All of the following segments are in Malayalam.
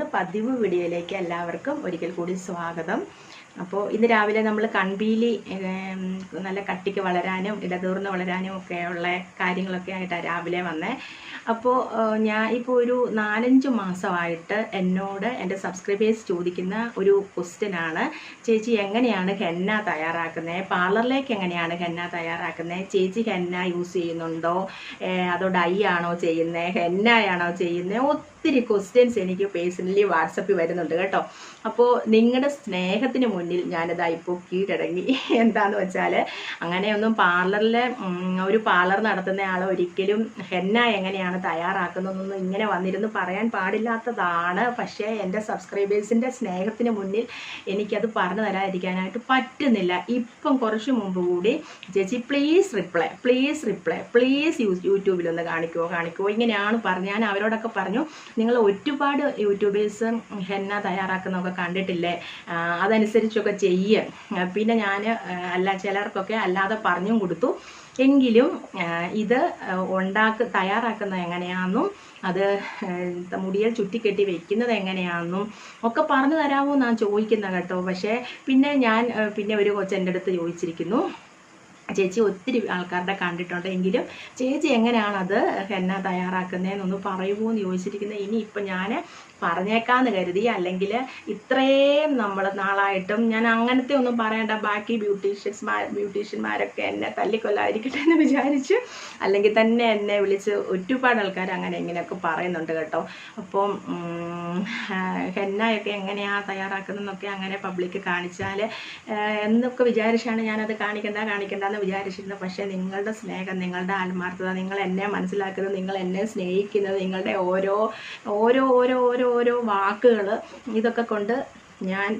നമ്മുടെ പതിവ് വീഡിയോയിലേക്ക് എല്ലാവർക്കും ഒരിക്കൽ കൂടി സ്വാഗതം. അപ്പോൾ ഇന്ന് രാവിലെ നമ്മൾ കൺപീലി നല്ല കട്ടിക്ക് വളരാനും ഇടതൂർന്ന് വളരാനും ഒക്കെ ഉള്ള കാര്യങ്ങളൊക്കെ ആയിട്ടാണ് രാവിലെ വന്നേ. അപ്പോൾ ഞാൻ ഇപ്പോൾ ഒരു നാലഞ്ച് മാസമായിട്ട് എന്നോട് എന്റെ സബ്സ്ക്രൈബേഴ്സ് ചോദിക്കുന്ന ഒരു ക്വസ്റ്റ്യൻ ആണ്. ചേച്ചി എങ്ങനെയാണ് ഹെന്ന തയ്യാറാക്കുന്നത് പാർലറിലേക്ക് എങ്ങനെയാണ് ഹെന്ന തയ്യാറാക്കുന്നത് ചേച്ചി ഹെന്ന യൂസ് ചെയ്യുന്നുണ്ടോ? അതോ ഡൈ ആണോ ചെയ്യുന്നത് ഹെന്നയാണോ ചെയ്യുന്നത് ഒത്തിരി ക്വസ്റ്റ്യൻസ് എനിക്ക് പേഴ്സണലി വാട്സപ്പിൽ വരുന്നുണ്ട് കേട്ടോ. അപ്പോൾ നിങ്ങളുടെ സ്നേഹത്തിന് മുന്നിൽ ഞാനിതാ ഇപ്പോൾ കീഴടങ്ങി. എന്താന്ന് വെച്ചാൽ അങ്ങനെയൊന്നും പാർലറിലെ ഒരു പാർലർ നടത്തുന്ന ആൾ ഒരിക്കലും ഹെന്ന എങ്ങനെയാണ് തയ്യാറാക്കുന്നതെന്നൊന്നും ഇങ്ങനെ വന്നിരുന്ന് പറയാൻ പാടില്ലാത്തതാണ്. പക്ഷേ എന്റെ സബ്സ്ക്രൈബേഴ്സിന്റെ സ്നേഹത്തിന് മുന്നിൽ എനിക്കത് പറഞ്ഞു തരാതിരിക്കാനായിട്ട് പറ്റുന്നില്ല. ഇപ്പം കുറച്ച് മുമ്പ് കൂടി ചേച്ചി please reply please reply please യൂട്യൂബിലൊന്ന് കാണിക്കുമോ കാണിക്കുമോ ഇങ്ങനെയാണ് പറഞ്ഞു ഞാൻ അവരോടൊക്കെ പറഞ്ഞു നിങ്ങൾ ഒരുപാട് യൂട്യൂബേഴ്സ് ഹെന്ന തയ്യാറാക്കുന്നതൊക്കെ കണ്ടിട്ടില്ലേ? അതനുസരിച്ചൊക്കെ ചെയ്യുക പിന്നെ ഞാൻ അല്ല ചിലർക്കൊക്കെ അല്ലാതെ പറഞ്ഞും കൊടുത്തു. എങ്കിലും ഇത് ഉണ്ടാക്ക് തയ്യാറാക്കുന്നത് എങ്ങനെയാണെന്നും അത് മുടിയിൽ ചുറ്റിക്കെട്ടി വെക്കുന്നത് എങ്ങനെയാണെന്നും ഒക്കെ പറഞ്ഞു തരാമോ എന്നാണ് ചോദിക്കുന്നത് കേട്ടോ. പക്ഷേ പിന്നെ ഞാൻ പിന്നെ ഒരു കൊച്ചെന്റെ അടുത്ത് ചോദിച്ചിരിക്കുന്നു. ചേച്ചി ഒത്തിരി ആൾക്കാരുടെ കണ്ടിട്ടുണ്ട്. എങ്കിലും ചേച്ചി എങ്ങനെയാണ് അത് ഹെന്ന തയ്യാറാക്കുന്നതെന്നൊന്ന് പറയുമോ എന്ന് ചോദിച്ചിരിക്കുന്നത്. ഇനി ഇപ്പം ഞാൻ പറഞ്ഞേക്കാന്ന് കരുതി അല്ലെങ്കിൽ ഇത്രയും നമ്മൾ നാളായിട്ടും ഞാൻ അങ്ങനത്തെ ഒന്നും പറയണ്ട ബാക്കി ബ്യൂട്ടീഷ്യൻസ് ബ്യൂട്ടീഷ്യന്മാരൊക്കെ എന്നെ തല്ലിക്കൊല്ലായിരിക്കട്ടെ എന്ന് വിചാരിച്ച് അല്ലെങ്കിൽ തന്നെ എന്നെ വിളിച്ച് ഒരുപാട് ആൾക്കാർ അങ്ങനെ ഇങ്ങനെയൊക്കെ പറയുന്നുണ്ട് കേട്ടോ. അപ്പം ഹെന്നയൊക്കെ എങ്ങനെയാണ് തയ്യാറാക്കുന്നതെന്നൊക്കെ അങ്ങനെ പബ്ലിക് കാണിച്ചാൽ എന്നൊക്കെ വിചാരിച്ചാണ് ഞാനത് കാണിക്കണ്ട കാണിക്കേണ്ടതെന്ന് വിചാരിച്ചിരുന്നത്. പക്ഷേ നിങ്ങളുടെ സ്നേഹം നിങ്ങളുടെ ആത്മാർത്ഥത നിങ്ങൾ എന്നെ മനസ്സിലാക്കുന്നത് നിങ്ങൾ എന്നെ സ്നേഹിക്കുന്നത് നിങ്ങളുടെ ഓരോ ഓരോ ഓരോ ഓരോ ഓരോ വാക്കുകൾ ഇതൊക്കെ കൊണ്ട് ഞാൻ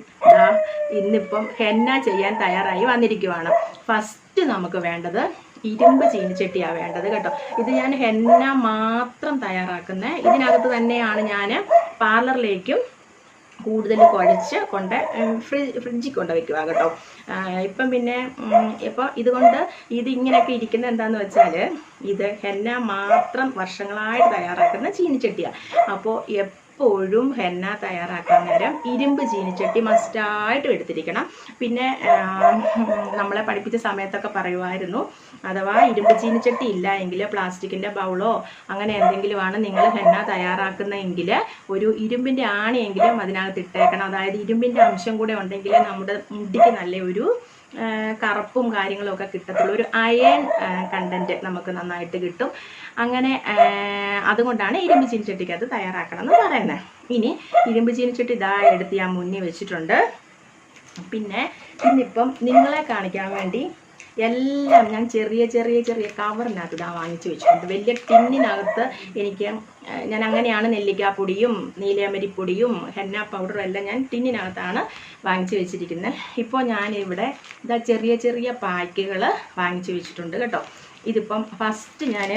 ഇന്നിപ്പം ഹെന്ന ചെയ്യാൻ തയ്യാറായി വന്നിരിക്കുവാണ്. ഫസ്റ്റ് നമുക്ക് വേണ്ടത് ഇരുമ്പ് ചീനിച്ചട്ടിയാണ് വേണ്ടത് കേട്ടോ. ഇത് ഞാൻ ഹെന്ന മാത്രം തയ്യാറാക്കുന്നത് ഇതിനകത്ത് തന്നെയാണ് ഞാൻ പാർലറിലേക്കും കൂടുതൽ കുഴച്ച് കൊണ്ട് ഫ്രിഡ്ജ് ഫ്രിഡ്ജിൽ കൊണ്ട് വെക്കുക കേട്ടോ. ഇപ്പം പിന്നെ ഇപ്പോൾ ഇതുകൊണ്ട് ഇത് ഇങ്ങനെയൊക്കെ ഇരിക്കുന്നത് എന്താന്ന് വെച്ചാൽ ഇത് ഹെന്ന മാത്രം വർഷങ്ങളായിട്ട് തയ്യാറാക്കുന്ന ചീനിച്ചട്ടിയാണ് അപ്പോൾ എപ്പോഴും ഹെന്ന തയ്യാറാക്കാൻ നേരം ഇരുമ്പ് ചീനിച്ചട്ടി മസ്റ്റായിട്ടും എടുത്തിരിക്കണം. പിന്നെ നമ്മളെ പഠിപ്പിച്ച സമയത്തൊക്കെ പറയുമായിരുന്നു അഥവാ ഇരുമ്പ് ചീനിച്ചട്ടി ഇല്ല എങ്കിൽ പ്ലാസ്റ്റിക്കിന്റെ ബൗളോ അങ്ങനെ എന്തെങ്കിലുമാണ് നിങ്ങൾ ഹെന്ന തയ്യാറാക്കുന്നതെങ്കിൽ ഒരു ഇരുമ്പിന്റെ ആണിയെങ്കിലും അതിനകത്ത് ഇട്ടേക്കണം. അതായത് ഇരുമ്പിന്റെ അംശം കൂടെ ഉണ്ടെങ്കിൽ നമ്മുടെ മുടിക്ക് നല്ല ഒരു ആ, കറുപ്പും കാര്യങ്ങളും ഒക്കെ കിട്ടത്തുള്ളൂ. ഒരു അയൺ കണ്ടന്റ് നമുക്ക് നന്നായിട്ട് കിട്ടും. അങ്ങനെ അതുകൊണ്ടാണ് ഇരുമ്പ് ചീനിച്ചട്ടിക്ക് അത് തയ്യാറാക്കണം എന്ന് പറയുന്നത്. ഇനി ഇരുമ്പ് ചീനിച്ചട്ടി ഇതാ എടുത്ത് ഞാൻ മുന്നേ വെച്ചിട്ടുണ്ട്. പിന്നെ ഇന്നിപ്പം നിങ്ങളെ കാണിക്കാൻ വേണ്ടി എല്ലാം ഞാൻ ചെറിയ ചെറിയ ചെറിയ കവറിനകത്ത് ഇതാ വാങ്ങിച്ചു വെച്ചിട്ടുണ്ട്. വലിയ ടിന്നിനകത്ത് എനിക്ക് ഞാൻ അങ്ങനെയാണ് നെല്ലിക്കാപ്പൊടിയും നീലയമരിപ്പൊടിയും ഹെന്ന പൗഡറും എല്ലാം ഞാൻ ടിന്നിനകത്താണ് വാങ്ങിച്ചു വെച്ചിരിക്കുന്നത്. ഇപ്പോൾ ഞാനിവിടെ ഇതാ ചെറിയ ചെറിയ പായ്ക്കുകൾ വാങ്ങിച്ചു വെച്ചിട്ടുണ്ട് കേട്ടോ. ഇതിപ്പം ഫസ്റ്റ് ഞാൻ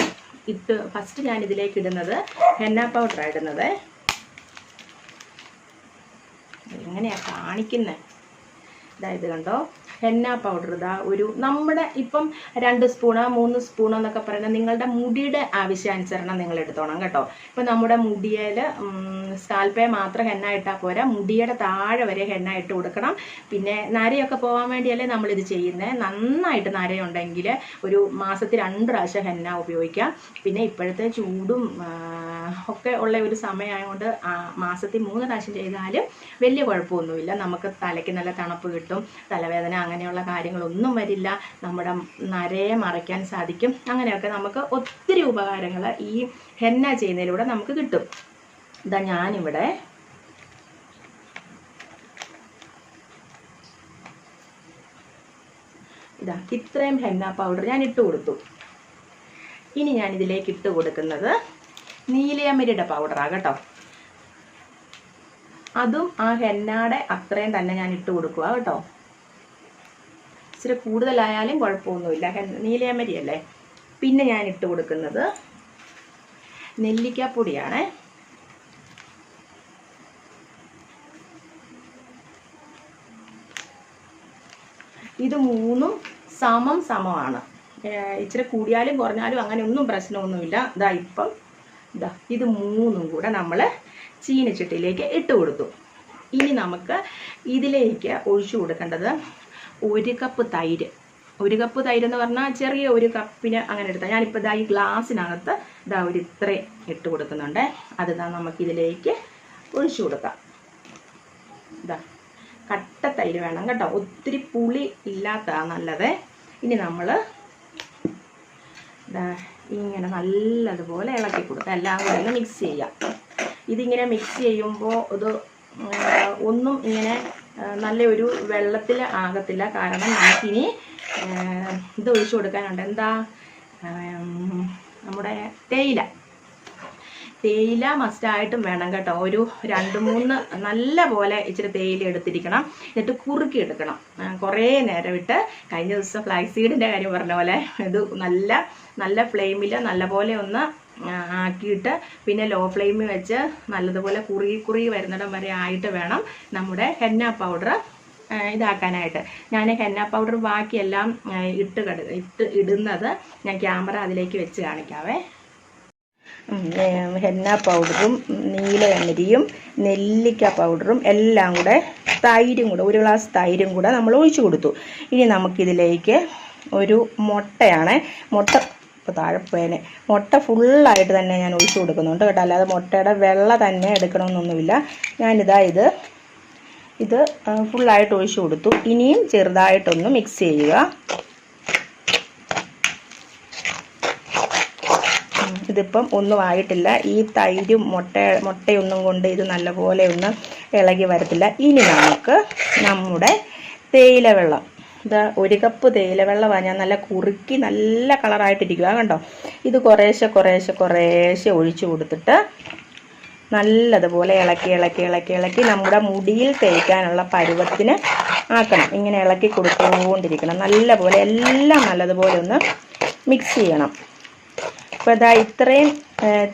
ഇത് ഫസ്റ്റ് ഞാൻ ഇതിലേക്ക് ഇടുന്നത് ഹെന്ന പൗഡറാണ് ഇടുന്നത്. എങ്ങനെയാണ് കാണിക്കുന്നത് ഇതായത് കണ്ടോ? ഹെന്ന പൗഡർ ഇതാ ഒരു നമ്മുടെ ഇപ്പം രണ്ട് സ്പൂണ് മൂന്ന് സ്പൂണോ എന്നൊക്കെ പറയുന്നത് നിങ്ങളുടെ മുടിയുടെ ആവശ്യാനുസരണം നിങ്ങൾ എടുത്തോണം കേട്ടോ. ഇപ്പം നമ്മുടെ മുടിയിൽ സ്കാൽപ്പേ മാത്രം ഹെന്ന ഇട്ടാൽ പോരാ. മുടിയുടെ താഴെ വരെ ഹെന്ന ഇട്ട് കൊടുക്കണം. പിന്നെ നരയൊക്കെ പോകാൻ വേണ്ടിയല്ലേ നമ്മളിത് ചെയ്യുന്നത് നന്നായിട്ട് നരയുണ്ടെങ്കിൽ ഒരു മാസത്തിൽ രണ്ട് പ്രാവശ്യം ഹെന്ന ഉപയോഗിക്കാം. പിന്നെ ഇപ്പോഴത്തെ ചൂടും ഒക്കെ ഉള്ള ഒരു സമയമായതുകൊണ്ട് ആ, മാസത്തിൽ മൂന്ന് പ്രാവശ്യം ചെയ്താലും വലിയ കുഴപ്പമൊന്നുമില്ല. നമുക്ക് തലയ്ക്ക് നല്ല തണുപ്പ് കിട്ടും തലവേദന അങ്ങനെയുള്ള കാര്യങ്ങളൊന്നും വരില്ല. നമ്മുടെ നരയെ മറയ്ക്കാൻ സാധിക്കും. അങ്ങനെയൊക്കെ നമുക്ക് ഒത്തിരി ഉപകാരങ്ങൾ ഈ ഹെന്ന ചെയ്യുന്നതിലൂടെ നമുക്ക് കിട്ടും. ഇതാ ഞാനിവിടെ ഇതാ ഇത്രയും ഹെന്ന പൗഡർ ഞാൻ ഇട്ട് കൊടുത്തു. ഇനി ഞാൻ ഇതിലേക്ക് ഇട്ട് കൊടുക്കുന്നത് നീലയമരിയുടെ പൗഡറാണ് കേട്ടോ. അതും ആ ഹെന്നാടെ അത്രയും തന്നെ ഞാൻ ഇട്ട് കൊടുക്കുക കേട്ടോ. ഇച്ചിരി കൂടുതലായാലും കുഴപ്പമൊന്നുമില്ല. നീലയമരി അല്ലേ പിന്നെ ഞാൻ ഇട്ട് കൊടുക്കുന്നത് നെല്ലിക്കാപ്പൊടിയാണ്. ഇത് മൂന്നും സമം സമമാണ്. ഇച്ചിരി കൂടിയാലും കുറഞ്ഞാലും അങ്ങനെ ഒന്നും പ്രശ്നമൊന്നുമില്ല. ഇതാ ഇപ്പം ഇതാ ഇത് മൂന്നും കൂടെ നമ്മൾ ചീനച്ചട്ടിയിലേക്ക് ഇട്ട് കൊടുത്തു. ഇനി നമുക്ക് ഇതിലേക്ക് ഒഴിച്ചു കൊടുക്കേണ്ടത് ഒരു കപ്പ് തൈര്. ഒരു കപ്പ് തൈര് എന്ന് പറഞ്ഞാൽ ചെറിയ ഒരു കപ്പിന് അങ്ങനെ എടുത്താൽ ഞാനിപ്പോൾ ഇതാ ഈ ഗ്ലാസ്സിനകത്ത് ഇതാ ഒരു ഇത്രയും ഇട്ട് കൊടുക്കുന്നുണ്ട്. അത് ഇതാ നമുക്കിതിലേക്ക് ഒഴിച്ചു കൊടുക്കാം. ഇതാ കട്ട തൈര് വേണം കേട്ടോ. ഒത്തിരി പുളി ഇല്ലാത്ത നല്ലത്. ഇനി നമ്മൾ ഇങ്ങനെ നല്ലതുപോലെ ഇളക്കി കൊടുക്കുക എല്ലാം കൂടെ ഒന്ന് മിക്സ് ചെയ്യാം. ഇതിങ്ങനെ മിക്സ് ചെയ്യുമ്പോൾ ഇത് ഒന്നും ഇങ്ങനെ നല്ല ഒരു വെള്ളത്തിൽ ആകത്തില്ല. കാരണം നമുക്കിനി ഇത് ഒഴിച്ചു കൊടുക്കാനുണ്ട്. എന്താ? നമ്മുടെ തേയില. തേയില മസ്റ്റായിട്ടും വേണം കേട്ടോ. ഒരു രണ്ട് മൂന്ന് നല്ല പോലെ ഇച്ചിരി തേയില എടുത്തിരിക്കണം. എന്നിട്ട് കുറുക്കി എടുക്കണം. കുറേ നേരം ഇട്ട് കഴിഞ്ഞ ദിവസം ഫ്ലാക്സ് സീഡിന്റെ കാര്യം പറഞ്ഞ പോലെ ഇത് നല്ല നല്ല ഫ്ലെയിമിൽ നല്ലപോലെ ഒന്ന് ആ, ആക്കിയിട്ട് പിന്നെ ലോ ഫ്ലെയിമിൽ വെച്ച് നല്ലതുപോലെ കുറുകി കുറുകി വരുന്നിടം വരെ ആയിട്ട് വേണം നമ്മുടെ ഹെന്ന പൗഡർ ഇതാക്കാനായിട്ട്. ഞാൻ ഹെന്ന പൗഡർ ബാക്കിയെല്ലാം ഇട്ട് കട ഇട്ട് ഇടുന്നത് ഞാൻ ക്യാമറ അതിലേക്ക് വെച്ച് കാണിക്കാവേ. ഹെന്ന പൗഡറും നീല എണ്ണരിയും നെല്ലിക്ക പൗഡറും എല്ലാം കൂടെ തൈരും കൂടെ ഒരു ഗ്ലാസ് തൈരും കൂടെ നമ്മൾ ഒഴിച്ചു കൊടുത്തു. ഇനി നമുക്കിതിലേക്ക് ഒരു മുട്ടയാണ്. മുട്ട ഇപ്പോൾ താഴെപ്പോയനെ പോയേനെ. മുട്ട ഫുള്ളായിട്ട് തന്നെ ഞാൻ ഒഴിച്ചു കൊടുക്കുന്നുണ്ട് കേട്ടോ. അല്ലാതെ മുട്ടയുടെ വെള്ള തന്നെ എടുക്കണമെന്നൊന്നുമില്ല. ഞാനിതാ ഇത് ഇത് ഫുള്ളായിട്ട് ഒഴിച്ചു കൊടുത്തു. ഇനിയും ചെറുതായിട്ടൊന്ന് മിക്സ് ചെയ്യുക. ഇതിപ്പം ഒന്നും ആയിട്ടില്ല. ഈ തൈരും മുട്ട മുട്ടയൊന്നും കൊണ്ട് ഇത് നല്ലപോലെ ഒന്ന് ഇളകി വരത്തില്ല. ഇനി നമുക്ക് നമ്മുടെ തേയില വെള്ളം ഇത് ഒരു കപ്പ് തേയില ഞാൻ നല്ല കുറുക്കി നല്ല കളറായിട്ടിരിക്കുക കണ്ടോ? ഇത് കുറേശ്ശെ കുറേശ്ശെ കുറേശ്ശെ ഒഴിച്ചു കൊടുത്തിട്ട് നല്ലതുപോലെ ഇളക്കി ഇളക്കി ഇളക്കി ഇളക്കി നമ്മുടെ മുടിയിൽ തേക്കാനുള്ള പരുവത്തിന് ആക്കണം. ഇങ്ങനെ ഇളക്കി കൊടുത്തുകൊണ്ടിരിക്കണം. നല്ലപോലെ എല്ലാം നല്ലതുപോലെ ഒന്ന് മിക്സ് ചെയ്യണം. അപ്പോൾ ഇതാ ഇത്രയും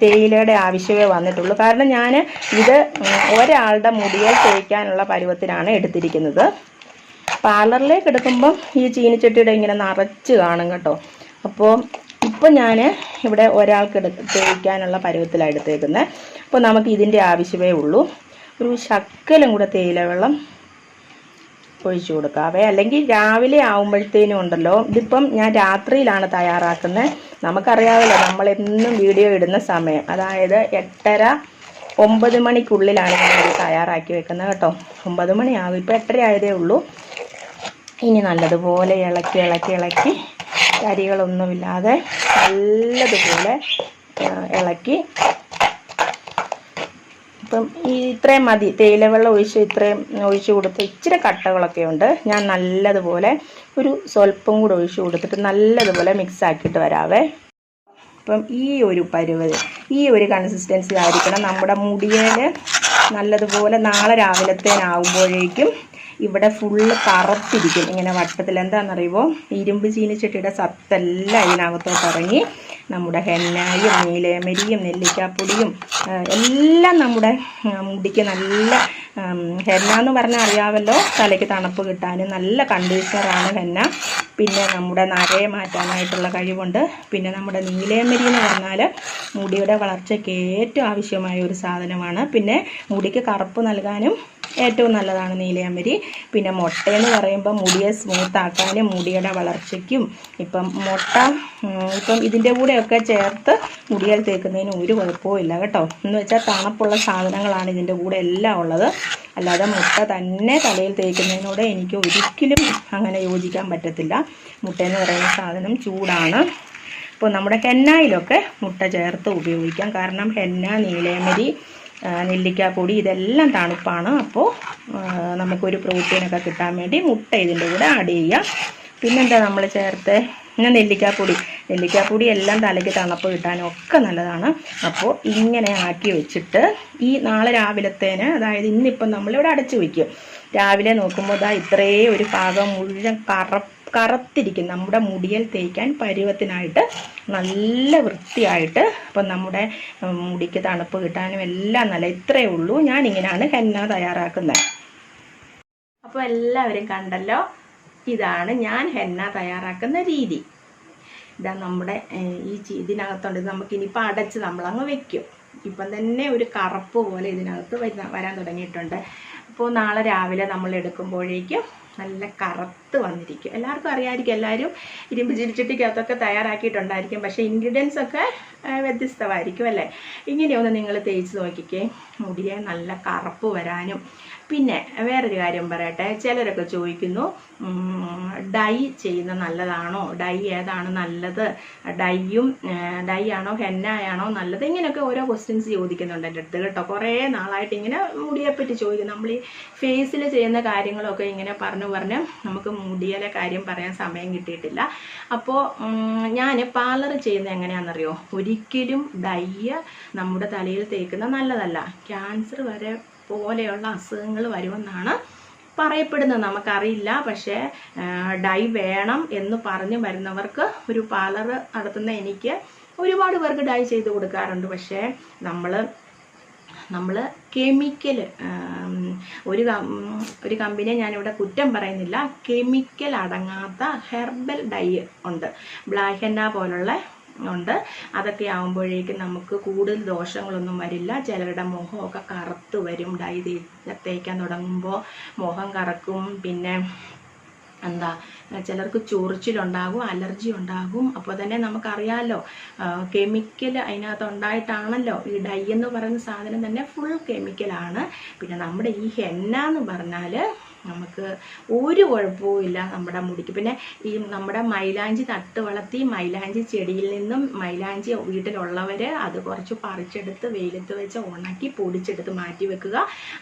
തേയിലയുടെ ആവശ്യമേ വന്നിട്ടുള്ളൂ. കാരണം ഞാൻ ഇത് ഒരാളുടെ മുടിയിൽ തേക്കാനുള്ള പരുവത്തിനാണ് എടുത്തിരിക്കുന്നത്. പാർലറിലേക്ക് എടുക്കുമ്പം ഈ ചീനിച്ചട്ടിയുടെ ഇങ്ങനെ നിറച്ച് കാണും കേട്ടോ. അപ്പോൾ ഇപ്പം ഞാൻ ഇവിടെ ഒരാൾക്ക് എടുത്ത് തേക്കാനുള്ള പരുവത്തിലാണ് എടുത്തേക്കുന്നത്. അപ്പോൾ നമുക്ക് ഇതിന്റെ ആവശ്യമേ ഉള്ളൂ. ഒരു ശക്കലും കൂടെ തേയില വെള്ളം ഒഴിച്ചു കൊടുക്കാവേ. അല്ലെങ്കിൽ രാവിലെ ആവുമ്പോഴത്തേനും ഉണ്ടല്ലോ. ഇതിപ്പം ഞാൻ രാത്രിയിലാണ് തയ്യാറാക്കുന്നത്. നമുക്കറിയാമല്ലോ നമ്മളെന്നും വീഡിയോ ഇടുന്ന സമയം. അതായത് എട്ടര ഒമ്പത് മണിക്കുള്ളിലാണ് ഞാനത് തയ്യാറാക്കി വെക്കുന്നത് കേട്ടോ. ഒമ്പത് മണിയാകും. ഇപ്പോൾ എട്ടര ആയതേ ഉള്ളൂ. ഇനി നല്ലതുപോലെ ഇളക്കി ഇളക്കി ഇളക്കി കരികളൊന്നുമില്ലാതെ നല്ലതുപോലെ ഇളക്കി. ഇപ്പം ഈ ഇത്രയും മതി. തേയിലവെള്ളം ഒഴിച്ച് ഇത്രയും ഒഴിച്ച് കൊടുത്ത് ഇച്ചിരി കട്ടകളൊക്കെ ഉണ്ട്. ഞാൻ നല്ലതുപോലെ ഒരു സ്വല്പം കൂടെ ഒഴിച്ച് കൊടുത്തിട്ട് നല്ലതുപോലെ മിക്സ് ആക്കിയിട്ട് വരാവേ. അപ്പം ഈ ഒരു പരുവത് ഈ ഒരു കൺസിസ്റ്റൻസി ആയിരിക്കണം നമ്മുടെ മുടിയിൽ നല്ലതുപോലെ നാളെ രാവിലത്തേനാകുമ്പോഴേക്കും ഇവിടെ ഫുള്ള് കറുത്തിരിക്കും. ഇങ്ങനെ വട്ടത്തിൽ എന്താണെന്നറിയുമോ ഇരുമ്പ് ചീനിച്ചട്ടിയുടെ സത്തെല്ലാം ഇതിനകത്തോട്ട് ഇറങ്ങി നമ്മുടെ ഹെന്നായും നീലേമരിയും നെല്ലിക്കാപ്പൊടിയും എല്ലാം നമ്മുടെ മുടിക്ക് നല്ല ഹെന്ന എന്ന് പറഞ്ഞാൽ അറിയാമല്ലോ തലയ്ക്ക് തണുപ്പ് കിട്ടാനും നല്ല കണ്ടീഷണറാണ് ഹെന്ന. പിന്നെ നമ്മുടെ നരയെ മാറ്റാനായിട്ടുള്ള കഴിവുണ്ട്. പിന്നെ നമ്മുടെ നീലേമരി എന്ന് പറഞ്ഞാൽ മുടിയുടെ വളർച്ചയ്ക്ക് ഏറ്റവും ആവശ്യമായ ഒരു സാധനമാണ്. പിന്നെ മുടിക്ക് കറുപ്പ് നൽകാനും ഏറ്റവും നല്ലതാണ് നീലയമരി പിന്നെ മുട്ടയെന്ന് പറയുമ്പോൾ മുടിയെ സ്മൂത്ത് ആക്കാനും മുടിയുടെ വളർച്ചയ്ക്കും ഇപ്പം മുട്ട ഇപ്പം ഇതിന്റെ കൂടെയൊക്കെ ചേർത്ത് മുടിയിൽ തേക്കുന്നതിന് ഒരു കുഴപ്പവും ഇല്ല കേട്ടോ. എന്ന് വെച്ചാൽ തണുപ്പുള്ള സാധനങ്ങളാണ് ഇതിന്റെ കൂടെ എല്ലാം ഉള്ളത്. അല്ലാതെ മുട്ട തന്നെ തലയിൽ തേക്കുന്നതിനോട് എനിക്ക് ഒരിക്കലും അങ്ങനെ യോജിക്കാൻ പറ്റത്തില്ല. മുട്ട എന്ന് പറയുന്ന സാധനം ചൂടാണ്. ഇപ്പോൾ നമ്മുടെ ഹെന്നയിലൊക്കെ മുട്ട ചേർത്ത് ഉപയോഗിക്കാം. കാരണം ഹെന്ന നീലയമരി ആ, നെല്ലിക്കാപ്പൊടി ഇതെല്ലാം തണുപ്പാണ്. അപ്പോൾ നമുക്കൊരു പ്രോട്ടീനൊക്കെ കിട്ടാൻ വേണ്ടി മുട്ട ഇതിന്റെ കൂടെ ആഡ് ചെയ്യാം. പിന്നെന്താ നമ്മൾ ചേർത്ത്? പിന്നെ നെല്ലിക്കാപ്പൊടി. നെല്ലിക്കാപ്പൊടി എല്ലാം തലയ്ക്ക് തണുപ്പ് കിട്ടാനും ഒക്കെ നല്ലതാണ്. അപ്പോൾ ഇങ്ങനെ ആക്കി വെച്ചിട്ട് ഈ നാളെ രാവിലത്തേന് അതായത് ഇന്നിപ്പം നമ്മളിവിടെ അടച്ചു വയ്ക്കും രാവിലെ നോക്കുമ്പോൾ ഇതാ ഇത്രേ ഒരു പാകം മുഴുവൻ കറ കറുത്തിരിക്കും. നമ്മുടെ മുടിയിൽ തേക്കാൻ പരുവത്തിനായിട്ട് നല്ല വൃത്തിയായിട്ട് അപ്പം നമ്മുടെ മുടിക്ക് തണുപ്പ് കിട്ടാനും എല്ലാം നല്ല ഇത്രയേ ഉള്ളൂ. ഞാൻ ഇങ്ങനെയാണ് ഹെന്ന തയ്യാറാക്കുന്നത്. അപ്പോൾ എല്ലാവരും കണ്ടല്ലോ ഇതാണ് ഞാൻ ഹെന്ന തയ്യാറാക്കുന്ന രീതി. ഇതാ നമ്മുടെ ഈ ഇതിനകത്തുണ്ട് ഇത് നമുക്ക് ഇനിയിപ്പോൾ അടച്ച് നമ്മളങ്ങ് വെക്കും. ഇപ്പം തന്നെ ഒരു കറുപ്പ് പോലെ ഇതിനകത്ത് വരാൻ തുടങ്ങിയിട്ടുണ്ട്. അപ്പോൾ നാളെ രാവിലെ നമ്മൾ എടുക്കുമ്പോഴേക്കും നല്ല കറുത്ത് വന്നിരിക്കും. എല്ലാവർക്കും അറിയാമായിരിക്കും എല്ലാവരും ഇരുമ്പ് ചിരിച്ചിട്ടിക്കകത്തൊക്കെ തയ്യാറാക്കിയിട്ടുണ്ടായിരിക്കും. പക്ഷേ ഇൻഗ്രീഡിയൻസ് ഒക്കെ വ്യത്യസ്തമായിരിക്കും അല്ലേ? ഇങ്ങനെയൊന്ന് നിങ്ങൾ തേച്ച് നോക്കിക്കേ. മുടിയെ നല്ല കറുപ്പ് വരാനും പിന്നെ വേറൊരു കാര്യം പറയട്ടെ. ചിലരൊക്കെ ചോദിക്കുന്നു ഡൈ ചെയ്യുന്ന നല്ലതാണോ? ഡൈ ഏതാണ് നല്ലത്? ഡൈയും ഡൈ ആണോ ഹെന്നായാണോ നല്ലത്? ഇങ്ങനെയൊക്കെ ഓരോ ക്വസ്റ്റ്യൻസ് ചോദിക്കുന്നുണ്ട് എന്റെ അടുത്ത് കേട്ടോ. കുറേ നാളായിട്ട് ഇങ്ങനെ മുടിയെപ്പറ്റി ചോദിക്കും നമ്മൾ ഈ ഫേസിൽ ചെയ്യുന്ന കാര്യങ്ങളൊക്കെ ഇങ്ങനെ പറഞ്ഞു പറഞ്ഞ് നമുക്ക് മുടിയിലെ കാര്യം പറയാൻ സമയം കിട്ടിയിട്ടില്ല. അപ്പോൾ ഞാൻ പാർലർ ചെയ്യുന്നത് എങ്ങനെയാണെന്നറിയോ? ഒരിക്കലും ഡൈ നമ്മുടെ തലയിൽ തേക്കുന്ന നല്ലതല്ല. ക്യാൻസർ വരെ പോലെയുള്ള അസുഖങ്ങൾ വരുമെന്നാണ് പറയപ്പെടുന്നത്. നമുക്കറിയില്ല. പക്ഷേ ഡൈ വേണം എന്ന് പറഞ്ഞു വരുന്നവർക്ക് ഒരു പാർലർ നടത്തുന്ന എനിക്ക് ഒരുപാട് പേർക്ക് ഡൈ ചെയ്ത് കൊടുക്കാറുണ്ട്. പക്ഷേ നമ്മൾ നമ്മൾ കെമിക്കൽ ഒരു ഒരു കമ്പനിയെ ഞാനിവിടെ കുറ്റം പറയുന്നില്ല. കെമിക്കൽ അടങ്ങാത്ത ഹെർബൽ ഡൈ ഉണ്ട്. ബ്ലാക്ക് ഹെന്ന പോലുള്ള ഉണ്ട്. അതൊക്കെ ആകുമ്പോഴേക്കും നമുക്ക് കൂടുതൽ ദോഷങ്ങളൊന്നും വരില്ല. ചിലരുടെ മുഖമൊക്കെ കറുത്ത് വരും. ഡൈ തേക്കാൻ തുടങ്ങുമ്പോൾ മുഖം കറക്കും. പിന്നെ എന്താ ചിലർക്ക് ചൊറിച്ചിലുണ്ടാകും അലർജി ഉണ്ടാകും. അപ്പോൾ തന്നെ നമുക്കറിയാമല്ലോ കെമിക്കൽ അതിനകത്ത് ഉണ്ടായിട്ടാണല്ലോ ഈ ഡൈ എന്ന് പറയുന്ന സാധനം തന്നെ ഫുൾ കെമിക്കലാണ്. പിന്നെ നമ്മുടെ ഈ ഹെന്ന എന്ന് പറഞ്ഞാൽ നമുക്ക് ഒരു കുഴപ്പവും ഇല്ല നമ്മുടെ മുടിക്ക്. പിന്നെ ഈ നമ്മുടെ മൈലാഞ്ചി നട്ട് വളർത്തി മൈലാഞ്ചി ചെടിയിൽ നിന്നും മൈലാഞ്ചി വീട്ടിലുള്ളവർ അത് കുറച്ച് പറിച്ചെടുത്ത് വെയിലത്ത് വെച്ച് ഉണക്കി പൊടിച്ചെടുത്ത് മാറ്റി വെക്കുക.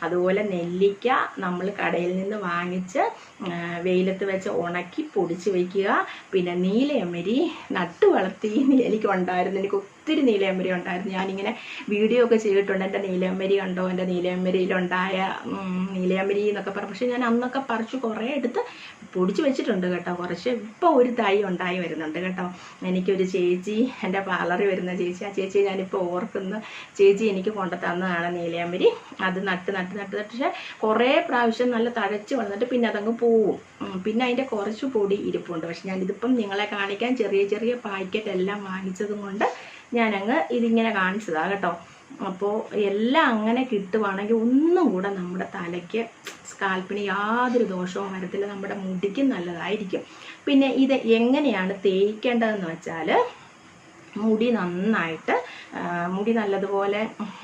അതുപോലെ നെല്ലിക്ക നമ്മൾ കടയിൽ നിന്ന് വാങ്ങിച്ച് വെയിലത്ത് വെച്ച് ഉണക്കി പൊടിച്ച് വെക്കുക. പിന്നെ നീലയമരി നട്ട് വളർത്തി എനിക്ക് ഉണ്ടായിരുന്നു. എനിക്ക് ഒത്തിരി നീലയമ്പരി ഉണ്ടായിരുന്നു. ഞാനിങ്ങനെ വീഡിയോ ഒക്കെ ചെയ്തിട്ടുണ്ട്. എന്റെ നീലയമ്പരി കണ്ടോ? എന്റെ നീലയമ്പരിയിലുണ്ടായ നീലയമ്പരി എന്നൊക്കെ പറഞ്ഞു. പക്ഷെ ഞാൻ അന്നൊക്കെ പറിച്ച് കുറേ എടുത്ത് പൊടിച്ച് വെച്ചിട്ടുണ്ട് കേട്ടോ. കുറച്ച് ഇപ്പോൾ ഒരു തൈ ഉണ്ടായി വരുന്നുണ്ട് കേട്ടോ. എനിക്കൊരു ചേച്ചി എന്റെ പാർലറിൽ വരുന്ന ചേച്ചി. ആ ചേച്ചി ഞാനിപ്പോൾ ഓർക്കുന്ന. ചേച്ചി എനിക്ക് കൊണ്ടു തന്നതാണ് നീലയമ്പരി അത് നട്ട് നട്ട് നട്ട് നട്ട്. പക്ഷേ കുറേ പ്രാവശ്യം നല്ല തഴച്ച് വന്നിട്ട് പിന്നെ അതങ്ങ് പോവും. പിന്നെ അതിന്റെ കുറച്ച് പൊടി ഇരിപ്പുണ്ട്. പക്ഷെ ഞാനിതിപ്പം നിങ്ങളെ കാണിക്കാൻ ചെറിയ ചെറിയ പാക്കറ്റ് എല്ലാം വാങ്ങിച്ചതും കൊണ്ട് ഞാനങ്ങ് ഇതിങ്ങനെ കാണിച്ചതാണ് കേട്ടോ. അപ്പോൾ എല്ലാം അങ്ങനെ കിട്ടുവാണെങ്കിൽ ഒന്നും കൂടെ നമ്മുടെ തലയ്ക്ക് സ്കാൽപ്പിന് യാതൊരു ദോഷവും വരത്തില്ല. നമ്മുടെ മുടിക്ക് നല്ലതായിരിക്കും. പിന്നെ ഇത് എങ്ങനെയാണ് തേയ്ക്കേണ്ടതെന്ന് വെച്ചാൽ മുടി നന്നായിട്ട് മുടി നല്ലതുപോലെ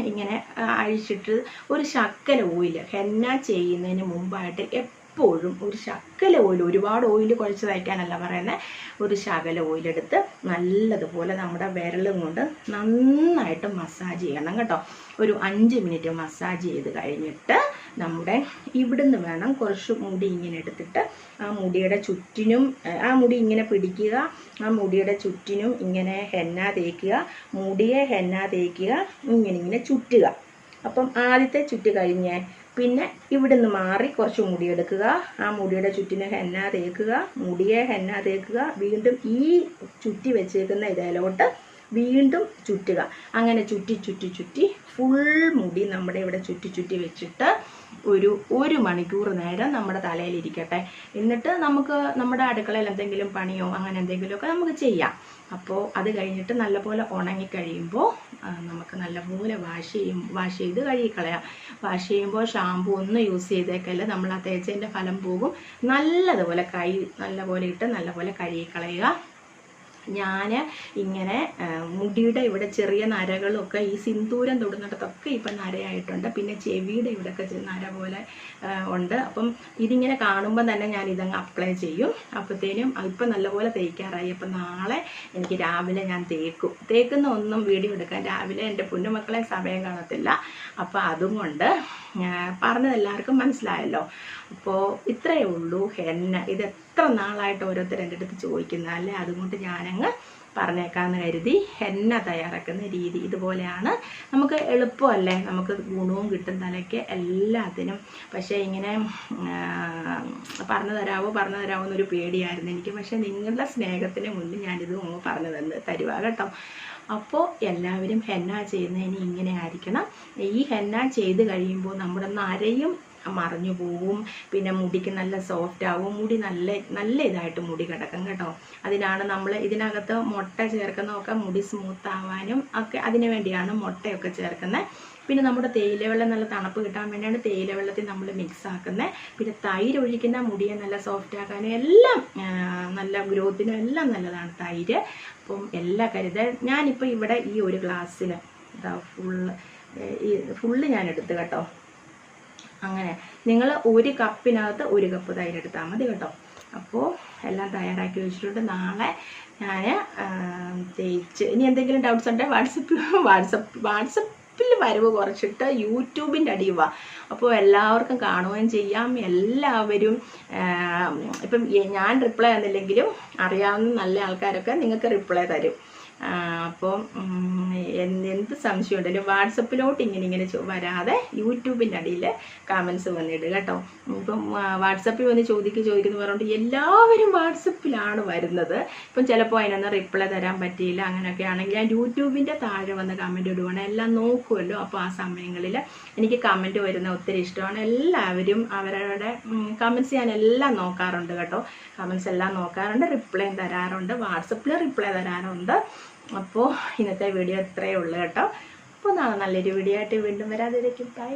ഇങ്ങനെ അഴിച്ചിട്ട് ഒരു ശക്കര ഓയിൽ ഹെന്ന ചെയ്യുന്നതിന് മുമ്പായിട്ട് എപ്പോഴും ഒരു ശക്കല ഓയിൽ ഒരുപാട് ഓയിൽ കുഴച്ച് തയ്ക്കാനല്ല പറയുന്നത് ഒരു ശകല ഓയിലെടുത്ത് നല്ലതുപോലെ നമ്മുടെ വിരലും കൊണ്ട് നന്നായിട്ട് മസാജ് ചെയ്യണം കേട്ടോ. ഒരു അഞ്ച് മിനിറ്റ് മസാജ് ചെയ്ത് കഴിഞ്ഞിട്ട് നമ്മുടെ ഇവിടുന്ന് വേണം കുറച്ച് മുടി ഇങ്ങനെ എടുത്തിട്ട് ആ മുടിയുടെ ചുറ്റിനും ആ മുടി ഇങ്ങനെ പിടിക്കുക ആ മുടിയുടെ ചുറ്റിനും ഇങ്ങനെ ഹെന്ന തേക്കുക മുടിയെ ഹെന്ന തേക്കുക ഇങ്ങനെ ഇങ്ങനെ ചുറ്റുക. അപ്പം ആദ്യത്തെ ചുറ്റ് കഴിഞ്ഞ് പിന്നെ ഇവിടെ നിന്ന് മാറി കുറച്ച് മുടിയെടുക്കുക ആ മുടിയുടെ ചുറ്റിനെ ഹെന്ന തേക്കുക. മുടിയെ ഹെന്ന തേക്കുക. വീണ്ടും ഈ ചുറ്റി വെച്ചേക്കുന്ന ഇതിലോട്ട് വീണ്ടും ചുറ്റുക. അങ്ങനെ ചുറ്റി ചുറ്റി ചുറ്റി ഫുൾ മുടി നമ്മുടെ ഇവിടെ ചുറ്റി ചുറ്റി വെച്ചിട്ട് ഒരു ഒരു മണിക്കൂർ നേരം നമ്മുടെ തലയിൽ ഇരിക്കട്ടെ. എന്നിട്ട് നമുക്ക് നമ്മുടെ അടുക്കളയിൽ എന്തെങ്കിലും പണിയോ അങ്ങനെ എന്തെങ്കിലുമൊക്കെ നമുക്ക് ചെയ്യാം. അപ്പോൾ അത് കഴിഞ്ഞിട്ട് നല്ലപോലെ ഉണങ്ങി കഴിയുമ്പോൾ നമുക്ക് നല്ലപോലെ വാഷ് ചെയ്യും വാഷ് ചെയ്ത് കഴുകിക്കളയാം. വാഷ് ചെയ്യുമ്പോൾ ഷാമ്പു ഒന്നും യൂസ് ചെയ്തേക്കല്ല നമ്മൾ ആ തേച്ചതിന്റെ ഫലം പോകും. നല്ലതുപോലെ കൈ നല്ലപോലെ ഇട്ട് നല്ലപോലെ കഴുകിക്കളയുക. ഞാൻ ഇങ്ങനെ മുടിയുടെ ഇവിടെ ചെറിയ നരകളൊക്കെ ഈ സിന്ദൂരം തൊടുന്നിടത്തൊക്കെ ഇപ്പം നരയായിട്ടുണ്ട്. പിന്നെ ചെവിയുടെ ഇവിടെയൊക്കെ നര പോലെ ഉണ്ട്. അപ്പം ഇതിങ്ങനെ കാണുമ്പോൾ തന്നെ ഞാൻ ഇതങ്ങ് അപ്ലൈ ചെയ്യും. അപ്പോഴത്തേനും ഇപ്പം നല്ലപോലെ തേക്കാറായി. അപ്പം നാളെ എനിക്ക് രാവിലെ ഞാൻ തേക്കും. തേക്കുന്ന ഒന്നും വീഡിയോ എടുക്കാൻ രാവിലെ എന്റെ പൊന്നുമക്കളെ സമയം കാണത്തില്ല. അപ്പോൾ അതും കൊണ്ട് ആ, പറഞ്ഞത് എല്ലാവർക്കും മനസ്സിലായല്ലോ. അപ്പോൾ ഇത്രയേ ഉള്ളൂ ഹെന്ന ഇത് എത്ര നാളായിട്ട് ഓരോരുത്തർ എന്റെ അടുത്ത് ചോദിക്കുന്ന അല്ലേ? അതുകൊണ്ട് ഞാനങ്ങ് പറഞ്ഞേക്കാമെന്ന് കരുതി ഹെന്ന തയ്യാറാക്കുന്ന രീതി ഇതുപോലെയാണ്. നമുക്ക് എളുപ്പമല്ലേ? നമുക്ക് ഗുണവും കിട്ടും തലയ്ക്ക് എല്ലാത്തിനും. പക്ഷേ ഇങ്ങനെ പറഞ്ഞു തരാമോ പറഞ്ഞു തരാമോ എന്നൊരു പേടിയായിരുന്നു എനിക്ക്. പക്ഷേ നിങ്ങളുടെ സ്നേഹത്തിന് മുന്നിൽ ഞാനിത് പറഞ്ഞു തന്ന് തരുവാ കേട്ടോ. അപ്പോൾ എല്ലാവരും ഹെന്ന ചെയ്യുന്നതിന് ഇങ്ങനെ ആയിരിക്കണം ഈ ഹെന്ന ചെയ്ത് കഴിയുമ്പോൾ നമ്മുടെ നരയും മറിഞ്ഞു പോവും. പിന്നെ മുടിക്ക് നല്ല സോഫ്റ്റ് ആവും. മുടി നല്ല നല്ല ഇതായിട്ട് മുടി കിടക്കും കേട്ടോ. അതിനാണ് നമ്മൾ ഇതിനകത്ത് മുട്ട ചേർക്കുന്നതൊക്കെ മുടി സ്മൂത്ത് ആവാനും ഒക്കെ അതിനു വേണ്ടിയാണ് മുട്ടയൊക്കെ ചേർക്കുന്നത് പിന്നെ നമ്മുടെ തേയില വെള്ളം നല്ല തണുപ്പ് കിട്ടാൻ വേണ്ടിയാണ് തേയില വെള്ളത്തിൽ നമ്മൾ മിക്സ് ആക്കുന്നത് പിന്നെ തൈര് ഒഴിക്കുന്ന മുടിയെ നല്ല സോഫ്റ്റ് ആക്കാനും എല്ലാം നല്ല ഗ്രോത്തിനും എല്ലാം നല്ലതാണ് തൈര്. അപ്പം എല്ലാ കരുതൽ ഞാനിപ്പോൾ ഇവിടെ ഈ ഒരു ഗ്ലാസ്സിൽ ഇതാ ഫുള്ള് ഈ ഫുള്ള് ഞാൻ എടുത്ത് കേട്ടോ. അങ്ങനെ നിങ്ങൾ ഒരു കപ്പിനകത്ത് ഒരു കപ്പ് തൈര് എടുത്താൽ മതി കേട്ടോ. അപ്പോൾ എല്ലാം തയ്യാറാക്കി വെച്ചിട്ടുണ്ട്. നാളെ ഞാൻ തേച്ച് ഇനി എന്തെങ്കിലും ഡൗട്ട്സ് ഉണ്ടെങ്കിൽ വാട്സപ്പ് വാട്സപ്പ് വാട്സപ്പിൽ വരവ് കുറച്ചിട്ട് യൂട്യൂബിന്റെ അടിയുക അപ്പോൾ എല്ലാവർക്കും കാണുകയും ചെയ്യാം. എല്ലാവരും ഇപ്പം ഞാൻ റിപ്ലൈ തന്നില്ലെങ്കിലും അറിയാവുന്ന നല്ല ആൾക്കാരൊക്കെ നിങ്ങൾക്ക് റിപ്ലൈ തരും. അപ്പം എന്ത് സംശയം ഉണ്ടെങ്കിലും വാട്സപ്പിലോട്ട് ഇങ്ങനെ ഇങ്ങനെ വരാതെ യൂട്യൂബിന്റെ അടിയിൽ കമൻസ് വന്നിടുക കേട്ടോ. ഇപ്പം വാട്സപ്പിൽ വന്ന് ചോദിക്ക് ചോദിക്കുന്നു പറഞ്ഞുകൊണ്ട് എല്ലാവരും വാട്സപ്പിലാണ് വരുന്നത്. ഇപ്പം ചിലപ്പോൾ അതിനൊന്നും റിപ്ലൈ തരാൻ പറ്റിയില്ല അങ്ങനെയൊക്കെ ആണെങ്കിൽ ഞാൻ യൂട്യൂബിന്റെ താഴെ വന്ന് കമന്റ് ഇടുവാണ്. എല്ലാം നോക്കുമല്ലോ അപ്പോൾ ആ സമയങ്ങളിൽ എനിക്ക് കമന്റ് വരുന്ന ഒത്തിരി ഇഷ്ടമാണ്. എല്ലാവരും അവരവരുടെ കമൻസ് ഞാൻ എല്ലാം നോക്കാറുണ്ട് കേട്ടോ. കമൻസ് എല്ലാം നോക്കാറുണ്ട് റിപ്ലൈ തരാറുണ്ട് വാട്സപ്പിൽ റിപ്ലൈ തരാറുണ്ട്. അപ്പോൾ ഇന്നത്തെ വീഡിയോ ഇത്രയേ ഉള്ളൂ കേട്ടോ. അപ്പോൾ നാളെ നല്ലൊരു വീഡിയോ ആയിട്ട് വീണ്ടും വരാതിരിക്കും. ബൈ